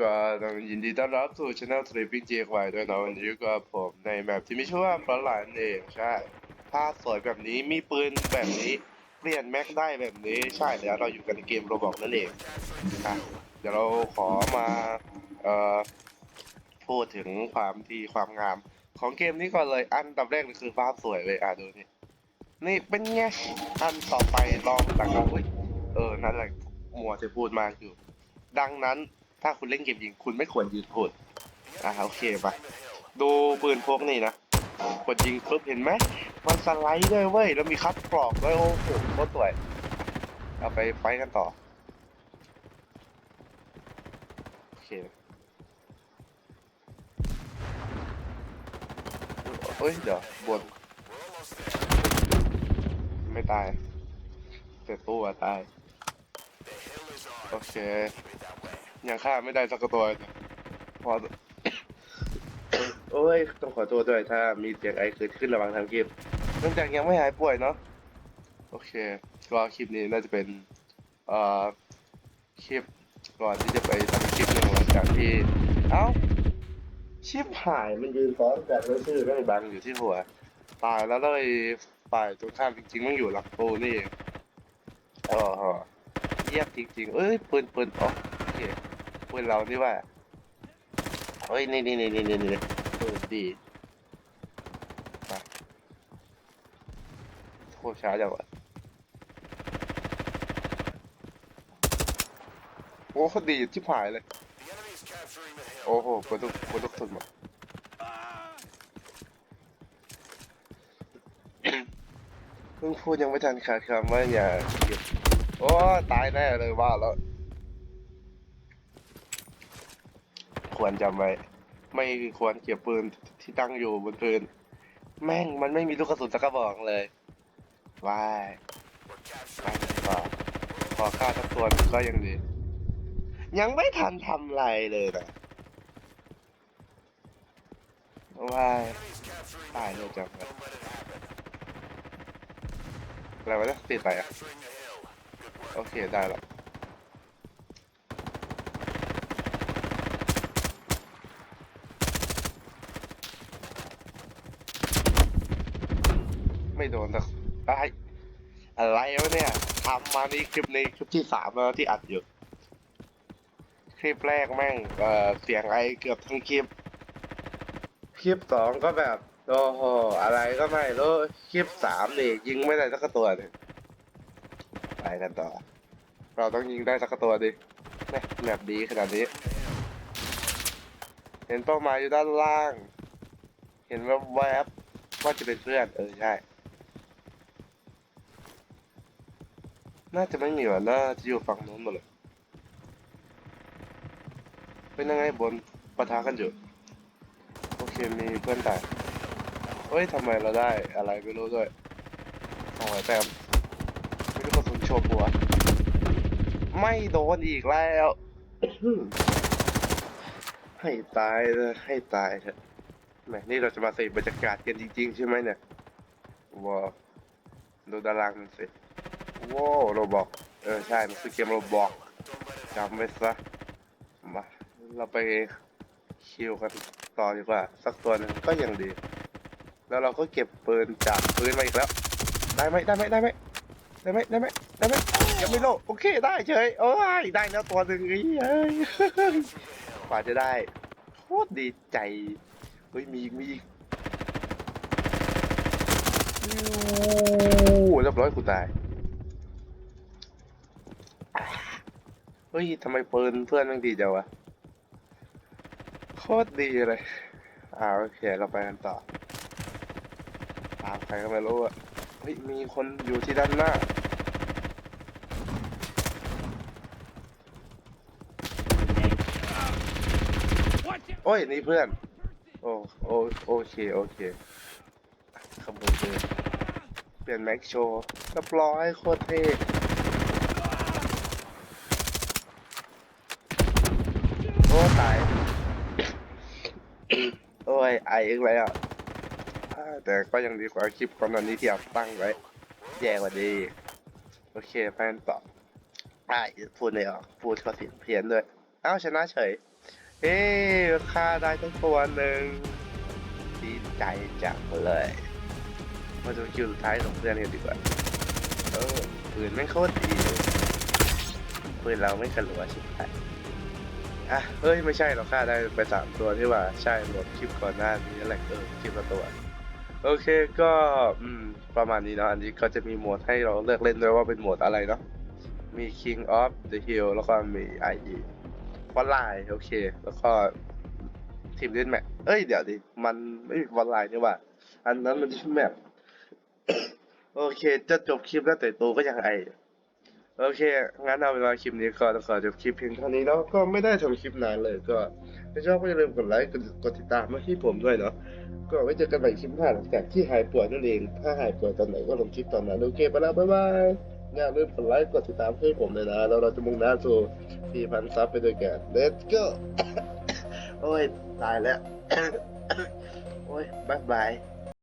ก็ต้องยินดีต้อนรับสู่ช anel Sleeping J ควายด้วยนะวันนี้อยู่กับผมในแมปที่มีชื่อว่าฟลอร์ไลน์เองใช่ภาพสวยแบบนี้มีปืนแบบนี้เปลี่ยนแม็กได้แบบนี้ใช่แล้วเราอยู่กันในเกมโรบอกนั่นเองอะเดี๋ยวเราขอมาเอ่อพูดถึงความที่ความงาม ของเกมนี้ก่อนเลยอันดับแรกคือภาพสวยเลยอะดูนี่นี่เป็นไงอันต่อไปลองหลังเอ้ยเออนั่นแหละมัวจะพูดมากอยู่ ดังนั้น ถ้าคุณเล่นเกมยิงคุณไม่ควรยืนพูดอ่าโอเคไปดูปืนพวกนี่นะกดยิงปุ๊บเห็นไหมมันสไลด์ด้วยเว้ยแล้วมีคัดกรอบด้วยโอ้โหโคตรสวยเอาไปไฟกันต่อโอเคเอ้ยเดี๋ยวบนไม่ตายแต่ตัวตายโอเค ยังฆ่าไม่ได้สักตัวเลยพอโอ้ย ต้องขอโทษด้วยถ้ามีเสียงไอเกิดขึ้นระหว่างทางคลิปเนื่องจากยังไม่หายป่วยเนาะโอเคก็คลิปนี้น่าจะเป็นเอ่อคลิปก่อนที่จะไปทำคลิปหนึ่งหลังจากที่เอ้าชิปหายมันยืนซ้อนกันแล้วชื่อแม่งบังอยู่ที่หัวตายแล้วเลยฝ่ายตรงข้ามจริงๆมันอยู่หลังโปนี่เองโอ้โหเยี่ยมจริงๆเอ้ยปืนปืนอ๋อโอเค ปืนเรานี่ว่าเฮ้ยนี่นี่นี่นี่นี่นี่เออดีมาโคตรช้าจังวะโอ้เขาดีชิบหายเลย โอ้โหกดทุกกดทุกสุดหมดเพิ่งพูดยังไม่ทันขาดคำว่าอย่าเก็บโอ้ ตายแน่เลยว่าแล้ว ควรจำไว้ ไม่ควรเก็บปืนที่ตั้งอยู่บนพื้น แม่งมันไม่มีลูกกระสุนสักกระบอกเลยว้ายไปต่อขอฆ่าทักตัวก็ยังดี ยังไม่ทันทำอะไรเลยนะว้ายตายเลยจังเลยอะไรวะเนี่ยติดไปอะ โอเค ได้แล้ว โดนสักไอ้อะไรวะเนี่ยทำมานี่คลิปนี้คลิปที่สามแล้วที่อัดอยู่ คลิปแรกแม่งเอ่อเสียงไอเกือบทั้งคลิป คลิปสองก็แบบโอ้โหอะไรก็ไม่รู้คลิปสามนี่ยิงไม่ได้สักตัวเลยไปกันต่อ เราต้องยิงได้สักตัวดิแม่แมปดีขนาดนี้ เห็นเป้าหมายอยู่ด้านล่าง เห็นแวบแวบๆว่าจะเป็นเพื่อน เออใช่ น่าจะไม่มีว่ะน่าจะอยู่ฝั่งนู้นหมดเลย เป็นยังไงบนปะทะกันอยู่ โอเคมีเพื่อนตายเฮ้ยทำไมเราได้อะไรไม่รู้ด้วยสองร้อยแต้มไม่รู้กระสุนโชว์หัว ไม่โดนอีกแล้ว ให้ตายเลยให้ตายเถอะแหมนี่เราจะมาเสพบรรยากาศกันจริงๆ ใช่ไหมเนี่ยว้าวดูตารางมันสิ ว้าวโรบอกเออใช่มันคือเกมโรบอกจำไว้ซะมาเราไปคิวกันต่อดีกว่า สักตัวหนึ่งก็ยังดี แล้วเราก็เก็บปืนจากพื้นมาอีกแล้ว ได้ไหมได้ไหมได้ไหมได้ไหมได้ไหมได้ไหมยังไม่โลโอเคได้เฉยโอ้ยได้แล้วตัวหนึ่งเอ้ยเฮ้ยกว่าจะได้โคตรดีใจเฮ้ยมีอีกมีอีกฟิวเรียบร้อยกูตาย ฮ้ยทำไมปืนเพื่อนมันดีจังวะโคตรดีเลยอ่าโอเคเราไปกันต่อตามใครก็ไม่รู้อะเฮ้ยมีคนอยู่ที่ด้านหน้าโอ้ยนี่เพื่อนโอ้โอโอเคโอเคขโมยเลเปลี่ยนแม็กโชว์เรียบร้อยโคตรเท่โอ้ตาย โอ้ ยไออีกแล้วอ่าแต่ก็ยังดีกว่าคลิปก่อนหน้านี้ที่อัพตั้งไว้ แย่กว่าดี โอเคไปกันต่อไอ้พูดเลยอะพูดก็เสียเพี้ยนด้วยเอ้าชนะเฉยเฮ้ฆ่าได้ทั้งตัวหนึ่งดีใจจังเลยมาดูคิวสุดท้ายของเพื่อนกันดีกว่าเออปืนไม่โคตรดีเลยปืนเราไม่กระหลัวชิบหาย อะเฮ้ยไม่ใช่เราฆ่าได้ไปสามตัวที่ว่าใช่หมดคลิปก่อนหน้านี้แหละเออคลิปละตัว โอเคก็อืมประมาณนี้เนาะอันนี้ก็จะมีโหมดให้เราเลือกเล่นด้วยว่าเป็นโหมดอะไรเนาะมี King of the Hill แล้วก็มี IE ฟอนไลน์โอเค แล้วก็ทีมเล่นแมปเอ้ยเดี๋ยวดิมันไม่มีฟอนไลน์นี่ว่า อันนั้นมันที่แมปโอเค จะจบคลิปแล้วแต่ตัวก็ยังไอ โอเค งั้นเอาเวลาคลิปนี้ก็ต้องขอจบคลิปเพียงเท่านี้เนาะก็ไม่ได้ทำคลิปนานเลยก็ถ้าชอบก็อย่าลืมกดไลค์กดกดติดตามมาที่ผมด้วยเนาะก็ไว้เจอกันใหม่คลิปหน้าหลังจากที่หายป่วยนั่นเองถ้าหายป่วยตอนไหนก็ลงคลิปตอนนั้นโอเคไปแล้วบ๊ายบายอย่าลืมกดไลค์กดติดตามให้ผมเลยนะแล้วเราจะมุ่งหน้าสู่4,000ซับไปด้วยกัน Let's go โอ้ยตายแล้ว โอ้ยบ๊ายบาย